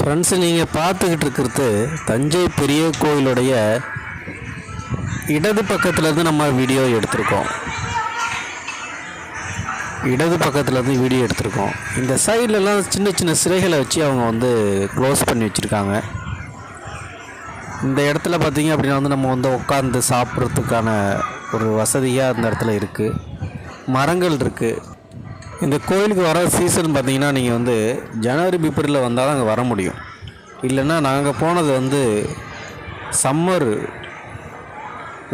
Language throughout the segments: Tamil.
ஃப்ரெண்ட்ஸ் நீங்கள் பார்த்துக்கிட்டு இருக்கிறது தஞ்சை பெரிய கோயிலுடைய இடது பக்கத்துலேருந்து நம்ம வீடியோ எடுத்திருக்கோம். இடது பக்கத்துலேருந்து வீடியோ எடுத்திருக்கோம். இந்த சைட்லலாம் சின்ன சின்ன சிலைகளை வச்சு அவங்க வந்து க்ளோஸ் பண்ணி வச்சுருக்காங்க. இந்த இடத்துல பார்த்தீங்க அப்படின்னா வந்து நம்ம வந்து உட்காந்து சாப்பிட்றதுக்கான ஒரு வசதியாக அந்த இடத்துல இருக்குது மரங்கள் இருக்குது இந்த கோயிலுக்கு வர சீசன் பார்த்தீங்கன்னா நீங்கள் வந்து ஜனவரி பிப்ரவரியில் வந்தால் தான் அங்கே வர முடியும். இல்லைன்னா நாங்கள் போனது வந்து சம்மர்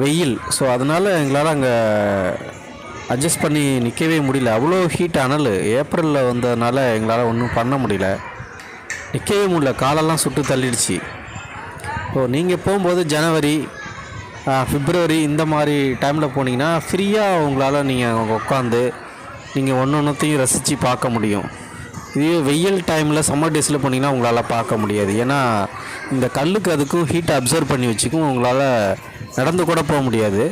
வெயில். ஸோ அதனால் எங்களால் அங்கே அட்ஜஸ்ட் பண்ணி நிற்கவே முடியல. அவ்வளோ ஹீட் அனல் ஏப்ரலில் வந்ததுனால எங்களால் ஒன்றும் பண்ண முடியல. நிற்கவே முடியல. காலெல்லாம் சுட்டு தள்ளிடுச்சு. ஸோ நீங்கள் போகும்போது ஜனவரி ஃபிப்ரவரி இந்த மாதிரி டைமில் போனீங்கன்னா ஃப்ரீயாக உங்களால் நீங்கள் உட்காந்து நீங்கள் ஒன்று ஒன்றுத்தையும் ரசித்து பார்க்க முடியும். இதே வெயில் டைமில் சம்மர் டேஸில் போனீங்கன்னா உங்களால் பார்க்க முடியாது. ஏன்னா இந்த கல்லுக்கு அதுக்கும் ஹீட்டை அப்சர்வ் பண்ணி வச்சுக்கும் உங்களால் நடந்து கூட போக முடியாது.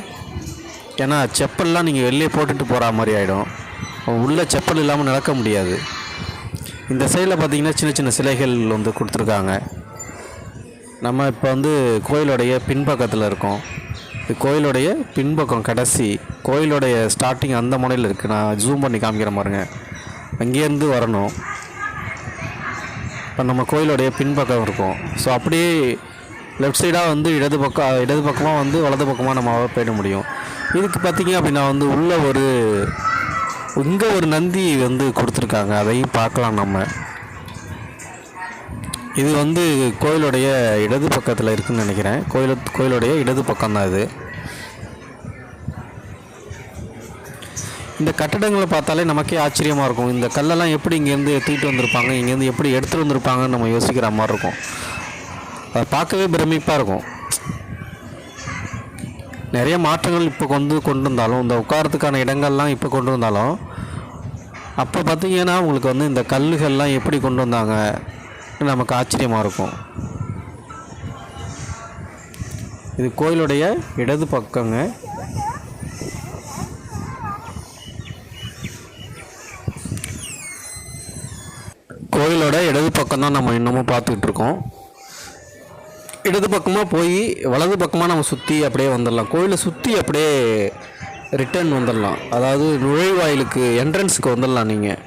ஏன்னா செப்பல்லாம் நீங்கள் வெளியே போட்டுட்டு போகிற மாதிரி ஆகிடும் உள்ளே செப்பல் இல்லாமல் நடக்க முடியாது. இந்த சைடில் பார்த்தீங்கன்னா சின்ன சின்ன சிலைகள் வந்து கொடுத்துருக்காங்க. நம்ம இப்போ வந்து கோயிலுடைய பின்பக்கத்தில் இருக்கோம். கோயிலுடைய பின்பக்கம் கடைசி கோயிலுடைய ஸ்டார்டிங் அந்த முனையில் இருக்குது நான் ஜூம் பண்ணி காமிக்கிறேன் பாருங்க. அங்கேருந்து வரணும். இப்போ நம்ம கோயிலுடைய பின்பக்கம் இருக்கும். ஸோ அப்படியே லெஃப்ட் சைடாக வந்து இடது பக்கம் இடது பக்கமாக வந்து வலது பக்கமாக நம்ம போயிட முடியும். இதுக்கு பார்த்தீங்க அப்படின்னா வந்து உள்ள ஒரு இங்கே ஒரு நந்தி வந்து கொடுத்துருக்காங்க. அதையும் பார்க்கலாம் நம்ம. இது வந்து கோயிலுடைய இடது பக்கத்தில் இருக்குன்னு நினைக்கிறேன். கோயில் கோயிலுடைய இடது பக்கம் தான் இது. இந்த கட்டடங்களை பார்த்தாலே நமக்கே ஆச்சரியமாக இருக்கும். இந்த கல்லெல்லாம் எப்படி இங்கேருந்து தூக்கிட்டு வந்திருப்பாங்க இங்கேருந்து எப்படி எடுத்துகிட்டு வந்திருப்பாங்கன்னு நம்ம யோசிக்கிற மாதிரி இருக்கும். அதை பார்க்கவே பிரமிப்பாக இருக்கும். நிறைய மாற்றங்கள் இப்போ கொண்டு கொண்டு வந்தாலும் இந்த உட்காரத்துக்கான இடங்கள்லாம் இப்போ கொண்டு வந்தாலும் அப்போ பார்த்தீங்கன்னா உங்களுக்கு வந்து இந்த கல்லுகள்லாம் எப்படி கொண்டு வந்தாங்க நமக்கு ஆச்சரியமாக இருக்கும். இது கோயிலுடைய இடது பக்கங்க. கோயிலோட இடது பக்கம் தான் நம்ம இன்னமும் பார்த்துக்கிட்டு இருக்கோம். இடது பக்கமாக போய் வலது பக்கமாக நம்ம சுற்றி அப்படியே வந்துடலாம். கோயிலை சுற்றி அப்படியே ரிட்டர்ன் வந்துடலாம். அதாவது நுழைவாயிலுக்கு என்ட்ரன்ஸுக்கு வந்துடலாம் நீங்கள்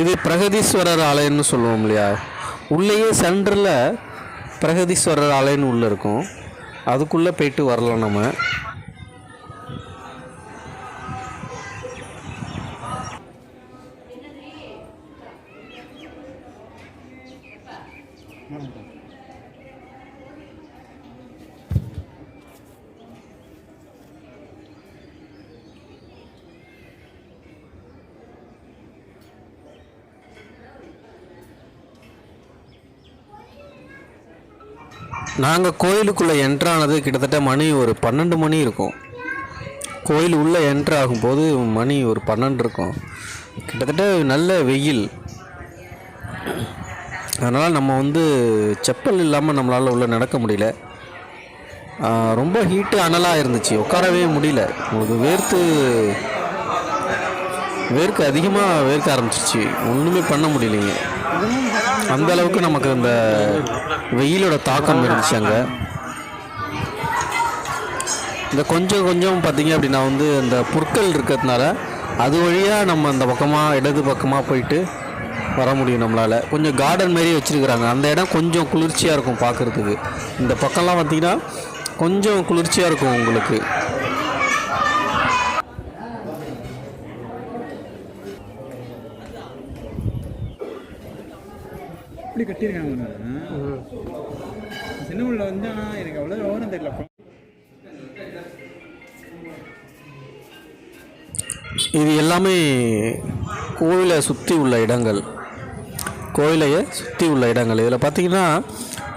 இது பிரகதீஸ்வரர் ஆலயம்னு சொல்லுவோம் இல்லையா? உள்ளேயே சென்டரில் பிரகதீஸ்வரர் ஆலயம்னு உள்ளே இருக்கும். அதுக்குள்ளே போயிட்டு வரலாம் நம்ம. நாங்கள் கோயிலுக்குள்ளே என்ட்ரானது கிட்டத்தட்ட மணி ஒரு பன்னெண்டு மணி இருக்கும். கோயில் உள்ளே என்ட்ரு ஆகும்போது மணி ஒரு பன்னெண்டு இருக்கும். கிட்டத்தட்ட நல்ல வெயில். அதனால் நம்ம வந்து செப்பல் இல்லாமல் நம்மளால் உள்ளே நடக்க முடியல. ரொம்ப ஹீட்டு அனலாக இருந்துச்சு. உட்காரவே முடியல. உங்களுக்கு வேர்த்து வேர்க்க அதிகமாக வேர்க்க ஆரம்பிச்சிச்சு ஒன்றுமே பண்ண முடியலைங்க. அந்த அளவுக்கு நமக்கு அந்த வெயிலோட தாக்கம் இருந்துச்சு அங்கே. இந்த கொஞ்சம் கொஞ்சம் பார்த்தீங்க அப்படின்னா வந்து அந்த புற்கள் இருக்கிறதுனால அது வழியாக நம்ம அந்த பக்கமாக இடது பக்கமாக போயிட்டு வர முடியும் நம்மளால். கொஞ்சம் கார்டன் மாரி வச்சுருக்குறாங்க. அந்த இடம் கொஞ்சம் குளிர்ச்சியாக இருக்கும் பார்க்குறதுக்கு இந்த பக்கம்லாம் பார்த்திங்கன்னா கொஞ்சம் குளிர்ச்சியாக இருக்கும் உங்களுக்கு. இப்படி கட்டியிருக்காங்க சின்ன உள்ள வந்து ஆனால் எனக்கு அவ்வளோ விவரம் தெரியல. இது எல்லாமே கோயிலை சுற்றி உள்ள இடங்கள். கோயிலையை சுற்றி உள்ள இடங்கள். இதில் பார்த்தீங்கன்னா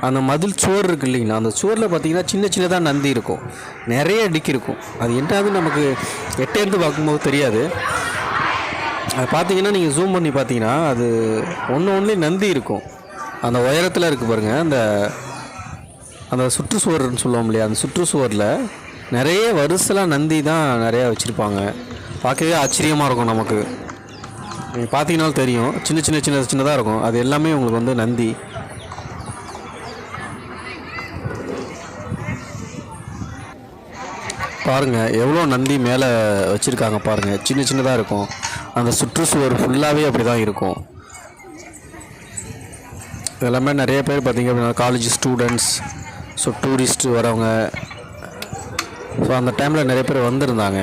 அந்த மதில் சுவர் இருக்கு இல்லைங்களா? அந்த சுவரில் பார்த்தீங்கன்னா சின்ன சின்னதாக நந்தி இருக்கும். நிறைய அடிக்கி இருக்கும். அது என்னது நமக்கு எட்டேருந்து பார்க்கும்போது தெரியாது. அது பார்த்தீங்கன்னா நீங்கள் ஜூம் பண்ணி பார்த்தீங்கன்னா அது ஒன்று ஒன்றுலேயே நந்தி இருக்கும். அந்த உயரத்தில் இருக்குது பாருங்கள் அந்த அந்த சுற்றுச்சுவர்னு சொல்லுவோம் இல்லையா அந்த சுற்றுச்சுவரில் நிறைய வரிசலாக நந்தி தான் நிறையா வச்சுருப்பாங்க. பார்க்கவே ஆச்சரியமாக இருக்கும் நமக்கு. நீங்கள் பார்த்தீங்கனாலும் தெரியும். சின்ன சின்ன சின்ன சின்னதாக இருக்கும். அது எல்லாமே உங்களுக்கு வந்து நந்தி. பாருங்கள் எவ்வளோ நந்தி மேலே வச்சுருக்காங்க பாருங்கள் சின்ன சின்னதாக இருக்கும். அந்த சுற்றுச்சுவர் ஃபுல்லாகவே அப்படி தான் இருக்கும். இதெல்லாமே நிறைய பேர் பார்த்திங்க அப்படின்னா காலேஜ் ஸ்டூடெண்ட்ஸ் ஸோ டூரிஸ்ட்டு வரவங்க. ஸோ அந்த டைமில் நிறைய பேர் வந்திருந்தாங்க.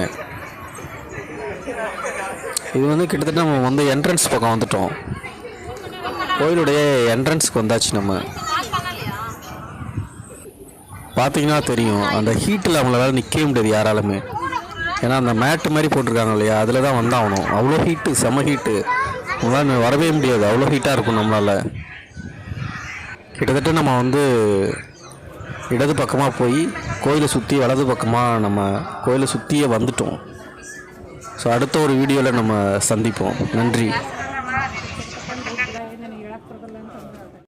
இது வந்து கிட்டத்தட்ட நம்ம வந்து என்ட்ரன்ஸ் பக்கம் வந்துட்டோம். கோயிலுடைய என்ட்ரன்ஸ்க்கு வந்தாச்சு நம்ம. பார்த்தீங்கன்னா தெரியும் அந்த ஹீட்டில் அவங்களால நிற்கவே முடியாது யாராலுமே. ஏன்னா அந்த மேட்டு மாதிரி போட்டிருக்காங்க இல்லையா? அதில் தான் வந்தாகணும். அவ்வளோ ஹீட்டு செம ஹீட்டு நம்மளால் வரவே முடியாது. அவ்வளோ ஹீட்டாக இருக்கும் நம்மளால். கிட்டத்தட்ட நம்ம வந்து இடது பக்கமாக போய் கோயிலை சுற்றி வலது பக்கமாக நம்ம கோயிலை சுற்றியே வந்துட்டோம். ஸோ அடுத்த ஒரு வீடியோவில் நம்ம சந்திப்போம். நன்றி.